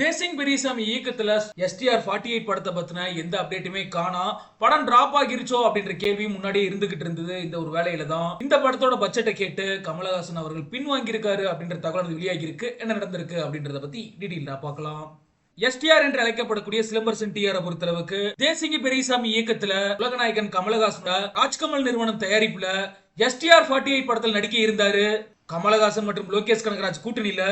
தேசிங் பெரியசாமி இயக்கத்துல STR forty eight படத்தை பத்தின எந்த அப்டேட்டுமே காணா. படம் டிராப் ஆகிருச்சோ அப்படின்ற கேள்வி முன்னாடியே இருந்துகிட்டு இருந்தது இந்த ஒரு வேலையில தான். இந்த படத்தோட பட்ஜெட்டை கேட்டு கமலஹாசன் அவர்கள் பின்வாங்கியிருக்காரு அப்படின்ற தகவல் வெளியாகி இருக்கு என்ன நடந்திருக்கு அப்படின்றத பத்தி டீட்டெயிலா பார்க்கலாம். எஸ்டிஆர் என்று அழைக்கப்படக்கூடிய சிலம்பரசன் டிஆர் பொறுத்தளவுக்கு தேசிங்கி பெரியசாமி இயக்கத்துல உலகநாயகன் கமலஹாசன் ராஜ்கமல் நிறுவனம் தயாரிப்புல எஸ்டிஆர் ஃபார்ட்டி எயிட் படத்தில் நடிக்க இருந்தாரு. கமலஹாசன் மற்றும் லோகேஷ் கனகராஜ் கூட்டணியில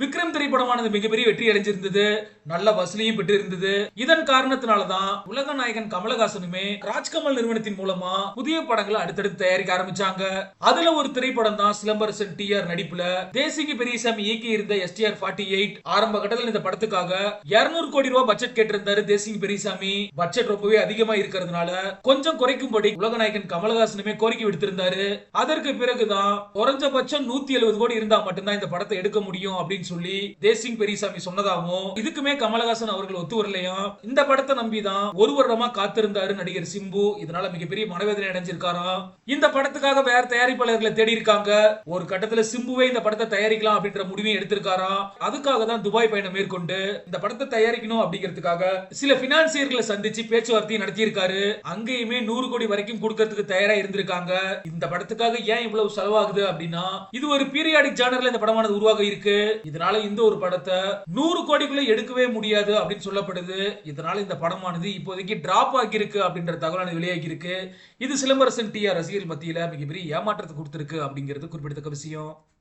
விக்ரம் திரைப்படமானது மிகப்பெரிய வெற்றி அடைஞ்சிருந்தது. நல்ல வசூலியும் பெற்றிருந்தது. இதன் காரணத்தினாலதான் உலக நாயகன் கமலஹாசனுமே ராஜ்கமல் நிறுவனத்தின் மூலமா புதிய படங்களை அடுத்தடுத்து தயாரிக்க ஆரம்பிச்சாங்க. அதுல ஒரு திரைப்படம் தான் சிலம்பரசன் டி ஆர் நடிப்புல தேசிகி பெரியசாமி இயக்கி இருந்த எஸ்டிஆர் ஃபார்ட்டி எயிட் ஆரம்ப கட்டத்தில் இந்த படத்துக்காக 200 கோடி ரூபாய் பட்ஜெட் கேட்டிருந்தாரு தேசிய பெரியசாமி. பட்ஜெட் ரொம்பவே அதிகமா இருக்கிறதுனால கொஞ்சம் குறைக்கும்படி உலகநாயகன் கமலஹாசனுமே கோரிக்கை விடுத்திருந்தாரு. அதற்கு பிறகுதான் குறைஞ்சபட்சம் நூத்தி எழுபது கோடி இருந்தா மட்டும்தான் இந்த படத்தை எடுக்க முடியும் அப்படின்னு சொல்லி தேசிங் பெரியசாமி சொன்னதாகவும் இதுக்குமே கமலஹாசன் அவர்கள் ஒத்து வரலையாம் இந்த படத்தை நம்பிதான் ஒரு வருடமா காத்திருந்தாரு நடிகர் சிம்பு. இதனால மிகப்பெரிய மனவேதனை அடைஞ்சிருக்காராம் இந்த படத்துக்காக வேற தயாரிப்பாளர்களை தேடி இருக்காங்க. ஒரு கட்டத்துல சிம்புவே இந்த படத்தை தயாரிக்கலாம் அப்படின்ற முடிவையும் எடுத்திருக்காராம் அதுக்காக தான் துபாய் பயணம் மேற்கொண்டு இந்த படத்தை தயாரிக்கணும் அப்படிங்கிறதுக்காக சில பினான்சியர்களை சந்திச்சு பேச்சுவார்த்தையும் நடத்தியிருக்காரு. அங்கேயுமே நூறு கோடி வரைக்கும் கொடுக்கறதுக்கு தயாரா இருந்திருக்காங்க. இந்த படத்துக்காக ஏன் இவ்வளவு செலவாகுது அப்படின்னா இது ஒரு பீரியாடிக் ஜானர்ல இந்த படமானது உருவாக இருக்கு. இதனால இந்த ஒரு படத்தை நூறு கோடிக்குள்ள எடுக்கவே முடியாது அப்படின்னு சொல்லப்படுது. இதனால இந்த படமானது இப்போதைக்கு டிராப் ஆகியிருக்கு அப்படின்ற தகவலானது வெளியாகி இருக்கு இது சிலம்பரசன் டி ஆர் ரசிகர்கள் மத்தியில மிகப்பெரிய ஏமாற்றத்தை கொடுத்திருக்கு அப்படிங்கிறது குறிப்பிடத்தக்க விஷயம்.